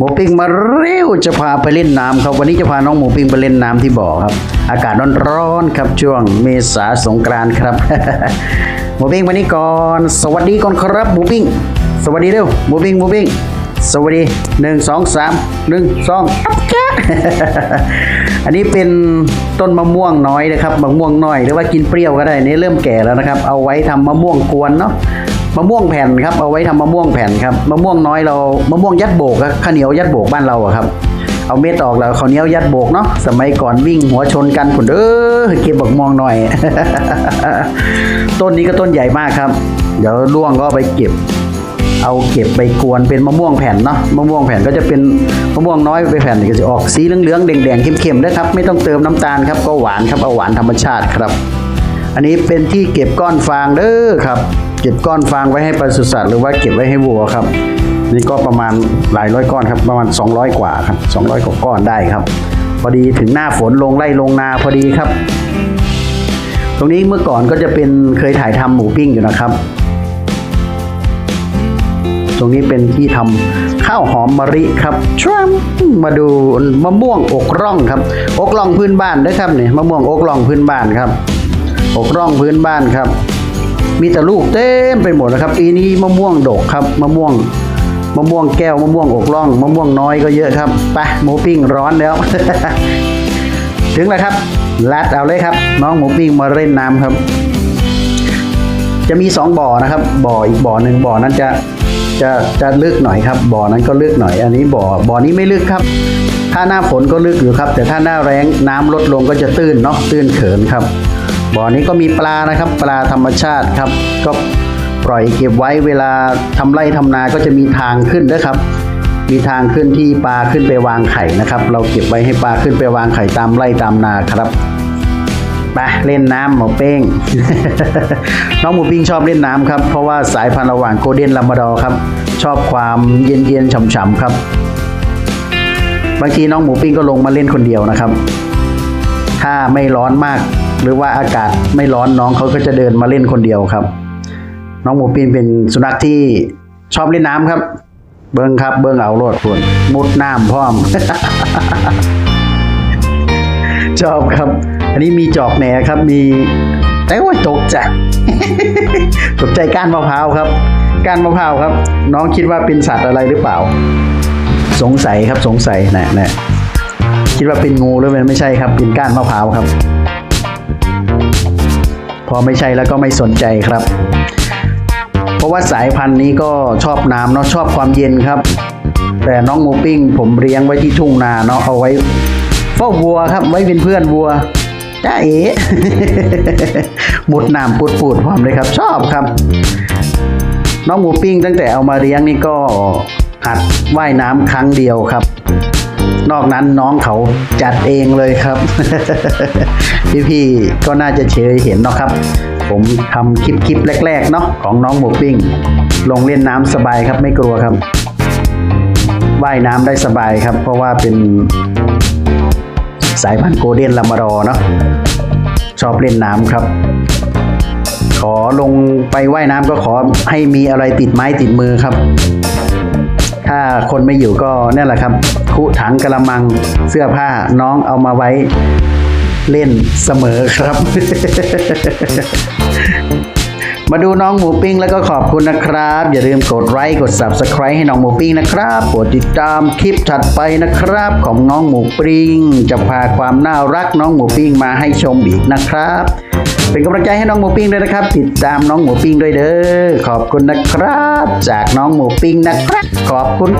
หมูปิ้งมาเร็วจะพาไปเล่นน้ำครับวันนี้จะพาน้องหมูปิ้งไปเล่นน้ำที่บ่อครับ อากาศร้อนๆครับช่วงเมษาสงกรานครับ หมูปิ้งวันนี้ก่อน สวัสดีก่อนครับหมูปิ้ง สวัสดีเร็วหมูปิ้งหมูปิ้ง สวัสดีหนึ่งสองสามหนึ่งสองอัพแกะอันนี้เป็นต้นมะม่วงน้อยนะครับมะม่วงน้อยหรือว่ากินเปรี้ยวก็ได้นี่เริ่มแก่แล้วนะครับ เอาไว้ทำมะม่วงกวนเนาะ มะม่วงแผ่นครับเอาไว้ทำมะม่วงแผ่นครับมะม่วงน้อยเรามะม่วงยัดโบกข้าวเหนียวยัดโบกบ้านเราอะครับ เอาเม็ดออกแล้วข้าวเหนียวยัดโบกเนาะสมัยก่อนวิ่งหัวชนกันผุนเด้อเก็บบักม่วงหน่อย ต้นนี้ก็ต้นใหญ่มากครับ เดี๋ยวล่วงก็ไปเก็บ เอาเก็บไปกวนเป็นมะม่วงแผ่นเนาะมะม่วงแผ่นก็จะเป็นมะม่วงน้อยไปแผ่นก็จะออกสีเหลืองๆแดงๆเข้มๆนะครับ ไม่ต้องเติมน้ำตาลครับก็หวานครับเอาหวานธรรมชาติครับ อันนี้เป็นที่เก็บก้อนฟางเด้อครับ เก็บก้อนฟางไว้ให้ปศุสัตว์หรือว่าเก็บไว้ให้วัวครับ นี่ก็ประมาณหลายร้อยก้อนครับประมาณ 200 กว่าครับ200กว่าก้อนได้ครับ พอดีถึงหน้าฝนลงไร่ลงนาพอดีครับ ตรงนี้เมื่อก่อนก็จะเป็นเคยถ่ายทำหมูปิ้งอยู่นะครับ ตรงนี้เป็นที่ทำข้าวหอมมะริครับชวมมาดูมะม่วงอกร่องครับอกร่องพื้นบ้านได้ครับเนี่ยมะม่วงอกร่องพื้นบ้านครับอกร่องพื้นบ้านครับ มีแต่ลูกเต็มไปหมดนะครับปีนี้มะม่วงดกครับมะม่วงมะม่วงแก้วมะม่วงอกร่องมะม่วงน้อยก็เยอะครับไปหมูปิ้งร้อนแล้ว ถึงแล้วครับลัดเอาเลยครับ น้องหมูปิ้งมาเล่นน้ำครับ จะมีสองบ่อนะครับ บ่ออีกบ่อหนึ่งบ่อนั้นจะจะจะลึกหน่อยครับ บ่อนั้นก็ลึกหน่อย อันนี้บ่อบ่อนี้ไม่ลึกครับ ถ้าหน้าฝนก็ลึกอยู่ครับ แต่ถ้าหน้าแรงน้ำลดลงก็จะตื้นเนาะตื้นเขินครับ บ่อนี้ก็มีปลานะครับ ปลาธรรมชาติครับ ก็ปล่อยเก็บไว้เวลาทำไร่ทำนาก็จะมีทางขึ้นนะครับ มีทางขึ้นที่ปลาขึ้นไปวางไข่นะครับ เราเก็บไว้ให้ปลาขึ้นไปวางไข่ตามไร่ตามนาครับไปเล่นน้ำหมูเป้ง น้องหมูปิ้งชอบเล่นน้ำครับ เพราะว่าสายพันธุ์ระหว่างโกลเด้นลาบราดอครับ ชอบความเย็นเย็นฉ่ำๆครับ บางทีน้องหมูปิ้งก็ลงมาเล่นคนเดียวนะครับ ถ้าไม่ร้อนมาก หรือว่าอากาศไม่ร้อนน้องเขาก็จะเดินมาเล่นคนเดียวครับ น้องหมูปิ้งเป็นสุนัขที่ชอบเล่นน้ำครับ เบิ้งครับ เบิ้งเอาโลดพวนมุดน้ำพร้อม ชอบครับ อันนี้มีจอกแหนครับ มีแต่ว่าตกใจตกใจก้านมะพร้าวครับ ก้านมะพร้าวครับ น้องคิดว่าเป็นสัตว์อะไรหรือเปล่า สงสัยครับสงสัยนะนะคิดว่าเป็นงูหรือเป็นไม่ใช่ครับ เป็นก้านมะพร้าวครับ พอไม่ใช่แล้วก็ไม่สนใจครับ เพราะว่าสายพันธุ์นี้ก็ชอบน้ำเนาะชอบความเย็นครับ แต่น้องหมูปิ้งผมเลี้ยงไว้ที่ทุ่งนาเนาะเอาไว้เฝ้าวัวครับไว้เป็นเพื่อนวัวจ้าเอ๋มุดน้ำปูดปูดๆพร้อมเลยครับ ชอบครับ น้องหมูปิ้งตั้งแต่เอามาเลี้ยงนี่ก็หัดว่ายน้ำครั้งเดียวครับ นอกนั้นน้องเขาจัดเองเลยครับ พี่ๆก็น่าจะเชยเห็นเนาะครับ ผมทำคลิปคลิปแรกๆเนาะของน้องหมูปิ้ง ลงเล่นน้ำสบายครับไม่กลัวครับว่ายน้ำได้สบายครับ เพราะว่าเป็นสายพันธุ์โกลเด้นลามาดอร์เนาะชอบเล่นน้ำครับ ขอลงไปว่ายน้ำก็ขอให้มีอะไรติดไม้ติดมือครับ ถ้าคนไม่อยู่ก็นั่แหละครับ คุถังกระมังเสื้อผ้าน้องเอามาไว้เล่นเสมอครับ มาดูน้องหมูปิ้งแล้วก็ขอบคุณนะครับ อย่าลืมกดไลค์กด Subscribe ให้น้องหมูปิ้งนะครับโปรดติดตามคลิปถัดไปนะครับ ของน้องหมูปิ้งจะพาความน่ารักน้องหมูปิ้งมาให้ชมอีกนะครับ เป็นกำลังใจให้น้องหมูปิ้งด้วยนะครับ ติดตามน้องหมูปิ้งด้วยเด้อขอบคุณนะครับ จากน้องหมูปิ้งนะครับ ขอบคุณ